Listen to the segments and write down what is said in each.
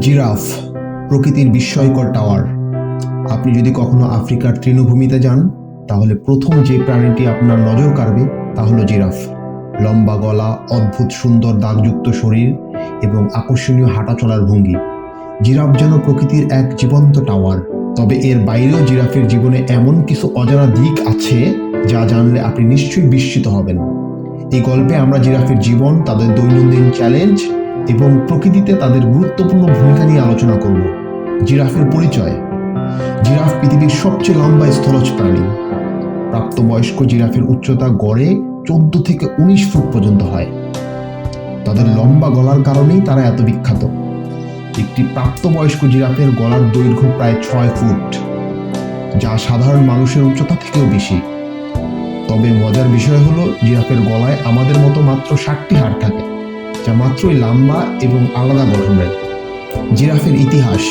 Giraffe, প্রকৃতির বিস্ময়কর tower. আপনি যদি কখনো আফ্রিকার তৃণভূমিতে যান, তাহলে প্রথম যে প্রাণীটি আপনার নজর কাড়বে, তা হলো জিরাফ। লম্বা গলা, অদ্ভুত সুন্দর দাগযুক্ত শরীর এবং আকর্ষণীয় হাঁটা চলার ভঙ্গি। জিরাফ যেন প্রকৃতির এক জীবন্ত টাওয়ার, তবে এর বাইরেও জিরাফের জীবনে এমন কিছু অজানা দিক আছে, যা জানলে আপনি নিশ্চয়ই বিস্মিত হবেন। এই গল্পে আমরা জিরাফের জীবন, তাদের দৈনন্দিন চ্যালেঞ্জ এবং প্রকৃতিতে তাদের গুরুত্বপূর্ণ ভূমিকা নিয়ে আলোচনা করব। জিরাফের পরিচয়। জিরাফ পৃথিবীর সবচেয়ে লম্বা স্থলজ প্রাণী। প্রাপ্তবয়স্ক জিরাফের উচ্চতা গড়ে চোদ্দ থেকে উনিশ ফুট পর্যন্ত হয়। তাদের লম্বা গলার কারণেই তারা এত বিখ্যাত। একটি প্রাপ্তবয়স্ক জিরাফের গলার দৈর্ঘ্য প্রায় ছয় ফুট, যা সাধারণ মানুষের উচ্চতা থেকেও বেশি। তবে মজার বিষয় হলো, জিরাফের গলায় আমাদের মতো মাত্র ষাটটি হাড় থাকে। যা মাত্রই লম্বা এবং আলাদা গঠনের। জিরাফের ইতিহাস।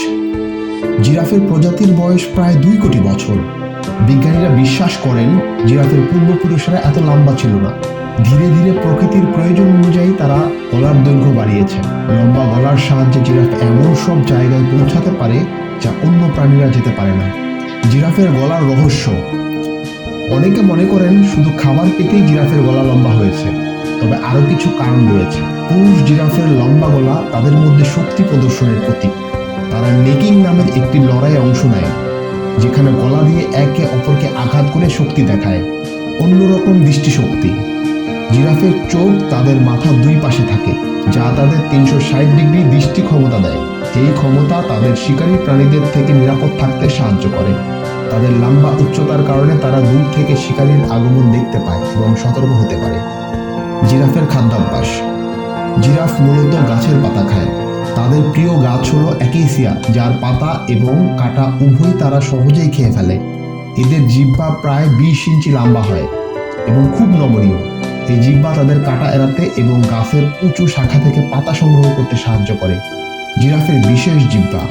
জিরাফের প্রজাতির বয়স প্রায় দুই কোটি বছর। বিজ্ঞানীরা বিশ্বাস করেন জিরাফের পূর্বপুরুষেরা এত লম্বা ছিল না। ধীরে ধীরে প্রকৃতির প্রয়োজন অনুযায়ী তারা গলার দৈর্ঘ্য বাড়িয়েছে। লম্বা গলার সাহায্যে জিরাফ এমন সব জায়গায় পৌঁছাতে পারে যা অন্য প্রাণীরা যেতে পারে না। জিরাফের গলার রহস্য। অনেকে মনে করেন শুধু খাবার পেতেই জিরাফের গলা লম্বা হয়েছে, তবে আরও কিছু কারণ রয়েছে। পুরুষ জিরাফের লম্বা গলা তাদের মধ্যে শক্তি প্রদর্শনের প্রতীক। তারা নেকিং নামের একটি লড়াই অংশ নেয়, যেখানে গলা দিয়ে একে অপরকে আঘাত করে শক্তি দেখায়। অন্যরকম দৃষ্টিশক্তি। জিরাফের চোখ তাদের মাথার দুই পাশে থাকে, যা তাদের তিনশো ষাট ডিগ্রি দৃষ্টি ক্ষমতা দেয়। এই ক্ষমতা তাদের শিকারী প্রাণীদের থেকে নিরাপদ থাকতে সাহায্য করে। তাদের লম্বা উচ্চতার কারণে তারা দূর থেকে শিকারীর আগমন দেখতে পায় এবং সতর্ক হতে পারে। জিরাফের খাদ্যাভ্যাস। জিরাফ মূলত গাছের পাতা খায়। তাদের প্রিয় গাছ হলো অ্যাকেসিয়া, যার পাতা এবং কাটা উভয় তারা সহজেই খেয়ে ফেলে। এদের জিব্বা প্রায় বিশ ইঞ্চি লম্বা হয় এবং খুব নমনীয়। এই জিব্বা তাদের কাটা এড়াতে এবং গাছের উঁচু শাখা থেকে পাতা সংগ্রহ করতে সাহায্য করে। জিরাফের বিশেষ জিব্বা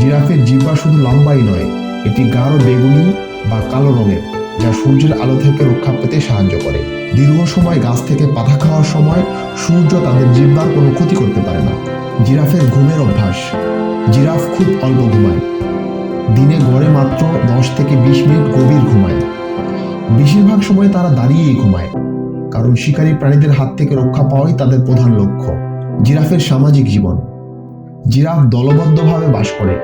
জিরাফের জিব্বা শুধু লম্বাই নয়, এটি গাঢ় বেগুনি বা কালো রঙের, যা সূর্যের আলো থেকে রক্ষা পেতে সাহায্য করে। দীর্ঘ সময় গাছ থেকে পাতা খাওয়ার সময় সূর্য তাদের জিহ্বার কোনো ক্ষতি করতে পারে না। জিরাফের ঘুমের অভ্যাস। জিরাফ খুব অল্প ঘুমায়। দিনে গড়ে মাত্র দশ থেকে বিশ মিনিট গভীর ঘুমায়। বেশিরভাগ সময় তারা দাঁড়িয়েই ঘুমায়। কারণ শিকারী প্রাণীদের হাত থেকে রক্ষা পাওয়াই তাদের প্রধান লক্ষ্য। জিরাফের সামাজিক জীবন। জিরাফ দলবদ্ধভাবে বাস করে।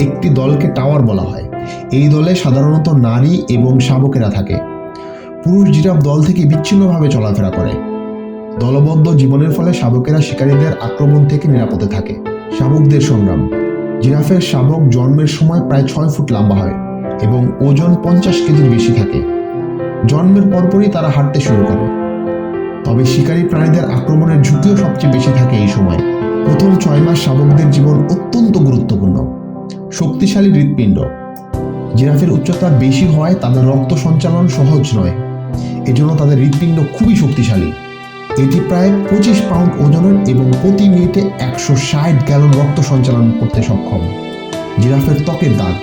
একটি দলকে টাওয়ার বলা হয়। এই দলে সাধারণত নারী এবং শাবকেরা থাকে। পুরুষ জিরাফ দল থেকে বিচ্ছিন্নভাবে চলাফেরা করে। দলবদ্ধ জীবনের ফলে শাবকেরা শিকারীদের আক্রমণ থেকে নিরাপদে থাকে। শাবকদের সংগ্রাম। জিরাফের শাবক জন্মের সময় প্রায় ছয় ফুট লম্বা হয় এবং ওজন পঞ্চাশ কেজির বেশি থাকে। জন্মের পরপরই তারা হাঁটতে শুরু করে। তবে শিকারী প্রাণীদের আক্রমণের ঝুঁকিও সবচেয়ে বেশি থাকে এই সময়। প্রথম ছয় মাস শাবকদের জীবন অত্যন্ত গুরুত্বপূর্ণ। শক্তিশালী হৃৎপিণ্ড। জিরাফের উচ্চতা বেশি হয় তাদের রক্ত সঞ্চালন সহজ নয়। এজন্য তাদের হৃৎপিণ্ড খুবই শক্তিশালী। এটি প্রায় পঁচিশ পাউন্ড ওজনের এবং প্রতি মিনিটে একশো ষাট গ্যালন রক্ত সঞ্চালন করতে সক্ষম। জিরাফের ত্বকের দাগ।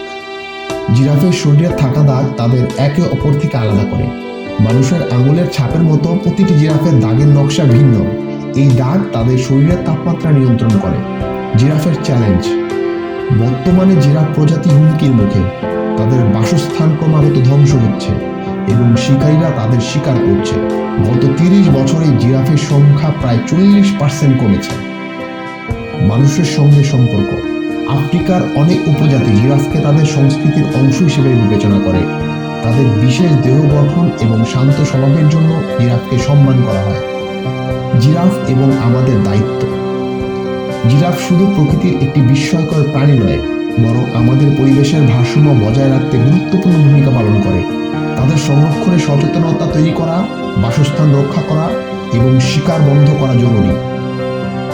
জিরাফের শরীরে থাকা দাগ তাদের একে অপর থেকে আলাদা করে। মানুষের আঙুলের ছাপের মতো প্রতিটি জিরাফের দাগের নকশা ভিন্ন। এই দাগ তাদের শরীরের তাপমাত্রা নিয়ন্ত্রণ করে। জিরাফের চ্যালেঞ্জ। বর্তমানে জিরাফ প্রজাতি হুমকির মুখে। তাদের বাসস্থান ক্রমাগত ধ্বংস হচ্ছে। এবং শিকারীরা তাদের শিকার করছে। গত তিরিশ বছরে জিরাফের সংখ্যা প্রায় চল্লিশ পার্সেন্ট কমেছে। মানুষের সঙ্গে সম্পর্ক। আফ্রিকার অনেক উপজাতি জিরাফকে তাদের সংস্কৃতির অংশ হিসেবে বিবেচনা করে। তাদের বিশেষ দেহ গঠন এবং শান্ত স্বভাবের জন্য জিরাফকে সম্মান করা হয়। জিরাফ এবং আমাদের দায়িত্ব। জিরাফ শুধু প্রকৃতির একটি বিস্ময়কর প্রাণী নয়, বরং আমাদের পরিবেশের ভারসাম্য বজায় রাখতে গুরুত্বপূর্ণ ভূমিকা পালন করে। তাদের সংরক্ষণে সচেতনতা তৈরি করা, বাসস্থান রক্ষা করা এবং শিকার বন্ধ করা জরুরি।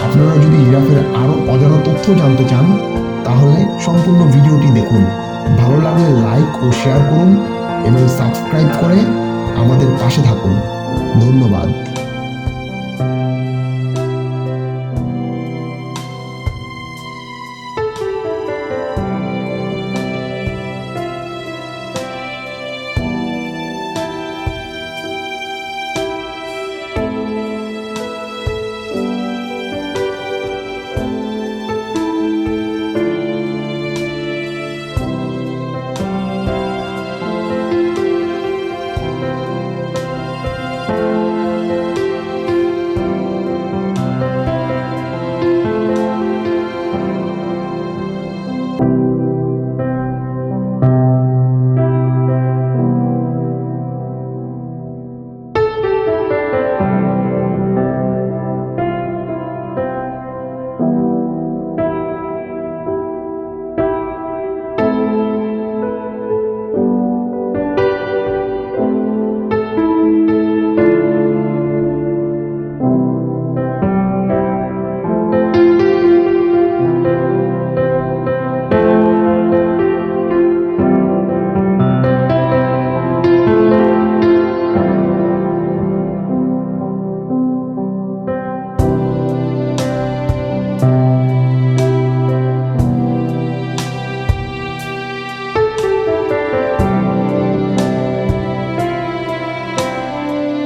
আপনারা যদি জিরাফের আরও অজানা তথ্য জানতে চান, তাহলে সম্পূর্ণ ভিডিওটি দেখুন। ভালো লাগলে লাইক ও শেয়ার করুন এবং সাবস্ক্রাইব করে আমাদের পাশে থাকুন। ধন্যবাদ।